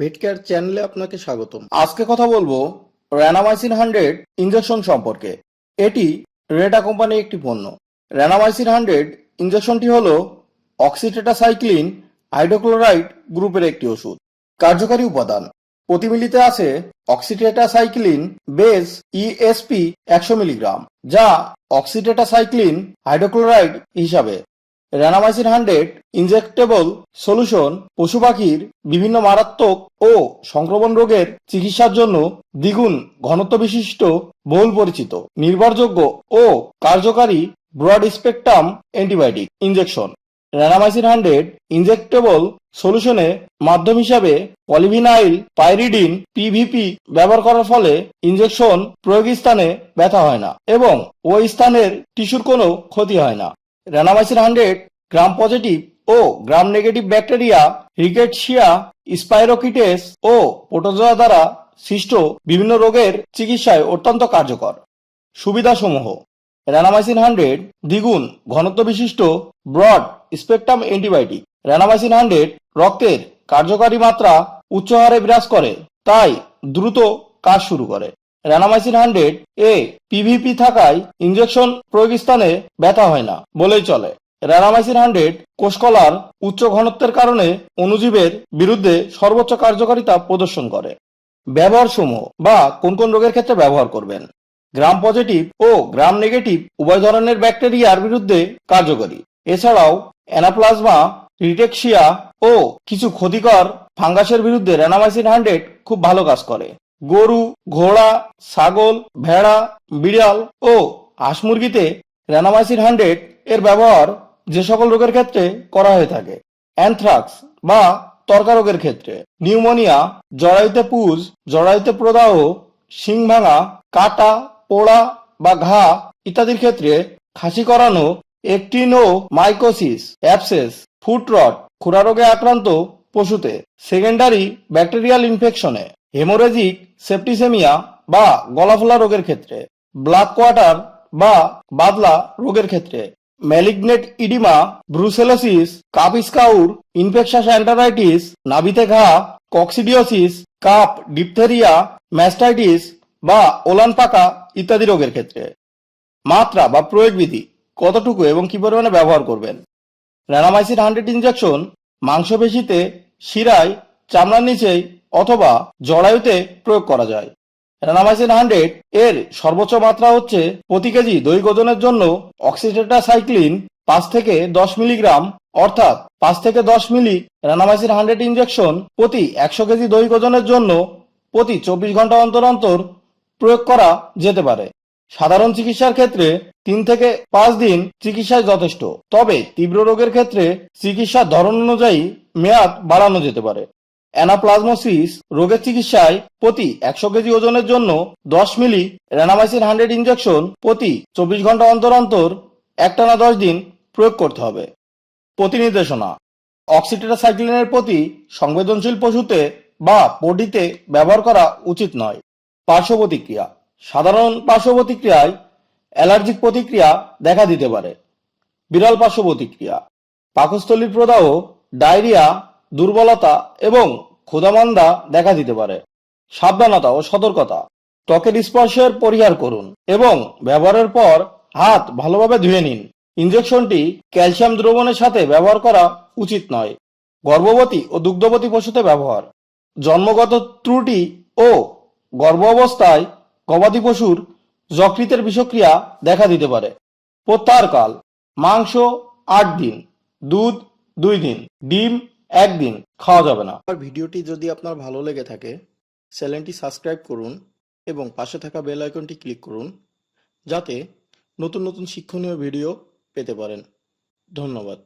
ভেটকেয়ার চ্যানেলে আপনাকে স্বাগতম। আজকে কথা বলব র্যানামাইসিন হান্ড্রেড ইঞ্জেকশন সম্পর্কে। এটি রেটা কোম্পানির একটি পণ্য। র্যানামাইসিন হান্ড্রেড ইঞ্জেকশনটি হলো অক্সিটেটাসাইক্লিন হাইড্রোক্লোরাইড গ্রুপের একটি ওষুধ। কার্যকারী উপাদান। প্রতি মিলিতে আছে অক্সিটেটাসাইক্লিন বেস ইএসপি একশো মিলিগ্রাম, যা অক্সিটেটাসাইক্লিন হাইড্রোক্লোরাইড হিসাবে র্যানামাইসিন হান্ড্রেড ইনজেক্টেবল সলিউশন পশু পাখির বিভিন্ন মারাত্মক ও সংক্রমণ রোগের চিকিৎসার জন্য দ্বিগুণ ঘনত্ব বিশিষ্ট বহুল পরিচিত, নির্ভরযোগ্য ও কার্যকারী broad spectrum antibiotic injection Ranamycin hundred injectable সলিউশনে মাধ্যম হিসাবে পলিভিনাইল পাইরিডিন পিভিপি ব্যবহার করার ফলে ইনজেকশন প্রয়োগ স্থানে ব্যথা হয় না এবং ওই স্থানের টিস্যুর কোনো ক্ষতি হয় না। র্যানামাইসিন হান্ড্রেড গ্রাম পজিটিভ ও gram negative bacteria rickettsia spirochetes ও প্রোটোজোয়া দ্বারা সৃষ্ট বিভিন্ন রোগের চিকিৎসায় অত্যন্ত কার্যকর। সুবিধাসমূহ। র্যানামাইসিন হান্ড্রেড দ্বিগুণ ঘনত্ব বিশিষ্ট broad spectrum antibiotic Ranamycin hundred রক্তের কার্যকারী মাত্রা উচ্চ হারে বিরাজ করে, তাই দ্রুত কাজ শুরু করে। র্যানামাইসিন হান্ড্রেড এ পিভিপি থাকায় ইঞ্জেকশন প্রয়োগ স্থানে ব্যথা হয় না বলেই চলে। র্যানামাইসিন হান্ড্রেড কোষকলার উচ্চ ঘনত্বের কারণে অণুজীবের বিরুদ্ধে সর্বোচ্চ কার্যকারিতা প্রদর্শন করে। ব্যবহার সমূহ বা কোন কোন রোগের ক্ষেত্রে ব্যবহার করবেন। গ্রাম পজিটিভ ও গ্রাম নেগেটিভ উভয় ধরনের ব্যাকটেরিয়ার বিরুদ্ধে কার্যকরী। এছাড়াও অ্যানাপ্লাজমা রিটেক্সিয়া ও কিছু ক্ষতিকর ফাঙ্গাসের বিরুদ্ধে র্যানামাইসিন হান্ড্রেড খুব ভালো কাজ করে। গরু, ঘোড়া, ছাগল, ভেড়া, বিড়াল ও হাঁস মুরগিতে র্যানামাইসিন হান্ড্রেড এর ব্যবহার যে সকল রোগের ক্ষেত্রে করা হয়ে থাকে। অ্যানথ্রাক্স বা তর্কা রোগের ক্ষেত্রে। নিউমোনিয়া জরায়ুতে পুজ, জরায়ুতে প্রদাহ শিং ভাঙা কাটা, পোড়া বা ঘা ইত্যাদির ক্ষেত্রে খাসি করানো actinomycosis abscess foot rot খুরা রোগে আক্রান্ত পশুতে। সেকেন্ডারি ব্যাকটেরিয়াল ইনফেকশনে হেমোরেজিক, সেপ্টিসেমিয়া বা গলাফোলা রোগের ক্ষেত্রে ব্ল্যাক কোয়াটার বা বাদলা রোগের ক্ষেত্রে, malignant oedema, brucellosis calf scour infectious enteritis, নাভিতে ঘা, কক্সিডিওসিস, কাপ, ডিপথেরিয়া, ম্যাস্টাইটিস বা ওলান পাকা ইত্যাদি রোগের ক্ষেত্রে। মাত্রা বা প্রয়োগ বিধি কতটুকু এবং কি পরিমাণে ব্যবহার করবেন? র্যানামাইসিন হান্ড্রেড ইনজেকশন মাংসপেশিতে, শিরায়, চামড়ার নিচেই অথবা জরায়ুতে প্রয়োগ করা যায়। র্যানামাইসিন হান্ড্রেড এর সর্বোচ্চ মাত্রা হচ্ছে প্রতি কেজি দৈহিক ওজনের জন্য অক্সিটেটাসাইক্লিন পাঁচ থেকে দশ মিলিগ্রাম, অর্থাৎ পাঁচ থেকে দশ মিলি র্যানামাইসিন হান্ড্রেড ইঞ্জেকশন প্রতি একশো কেজি দৈহিক ওজনের জন্য প্রতি চব্বিশ ঘণ্টা অন্তর অন্তর প্রয়োগ করা যেতে পারে। সাধারণ চিকিৎসার ক্ষেত্রে তিন থেকে পাঁচ দিন চিকিৎসায় যথেষ্ট। তবে তীব্র রোগের ক্ষেত্রে চিকিৎসার ধরন অনুযায়ী মেয়াদ বাড়ানো যেতে পারে। অ্যানাপ্লাজমোসিস রোগের চিকিৎসায় প্রতি একশো কেজি ওজনের জন্য দশ মিলি র্যানামাইসিন হান্ড্রেড ইঞ্জেকশন প্রতি চব্বিশ ঘণ্টা অন্তর অন্তর একটানা দশ দিন প্রয়োগ করতে হবে। প্রতিনির্দেশনা। অক্সিটেটাসাইক্লিনের প্রতি সংবেদনশীল পশুতে বা পডিতে ব্যবহার করা উচিত নয়। পার্শ্ব প্রতিক্রিয়া। সাধারণ পার্শ্ব প্রতিক্রিয়ায় অ্যালার্জিক প্রতিক্রিয়া দেখা দিতে পারে। বিরল পার্শ্ব প্রতিক্রিয়া। পাকস্থলীর প্রদাহ, ডায়রিয়া দুর্বলতা এবং ক্ষুধামন্দা দেখা দিতে পারে। সাবধানতা ও সতর্কতা। ত্বকের স্পর্শের পরিহার করুন এবং ব্যবহারের পর হাত ভালোভাবে ধুয়ে নিন। ইনজেকশনটি ক্যালসিয়াম দ্রবণের সাথে ব্যবহার করা উচিত নয়। গর্ভবতী ও দুগ্ধবতী পশুতে ব্যবহার। জন্মগত ত্রুটি ও গর্ভ অবস্থায় গবাদি পশুর যকৃতের বিষক্রিয়া দেখা দিতে পারে। প্রত্যাহারকাল। মাংস আট দিন। দুধ দুই দিন। ডিম একদিন খাওয়া যাবে না। আর ভিডিওটি যদি আপনার ভালো লেগে থাকে, চ্যানেলটি সাবস্ক্রাইব করুন এবং পাশে থাকা বেল আইকনটি ক্লিক করুন, যাতে নতুন নতুন শিক্ষণীয় ভিডিও পেতে পারেন। ধন্যবাদ।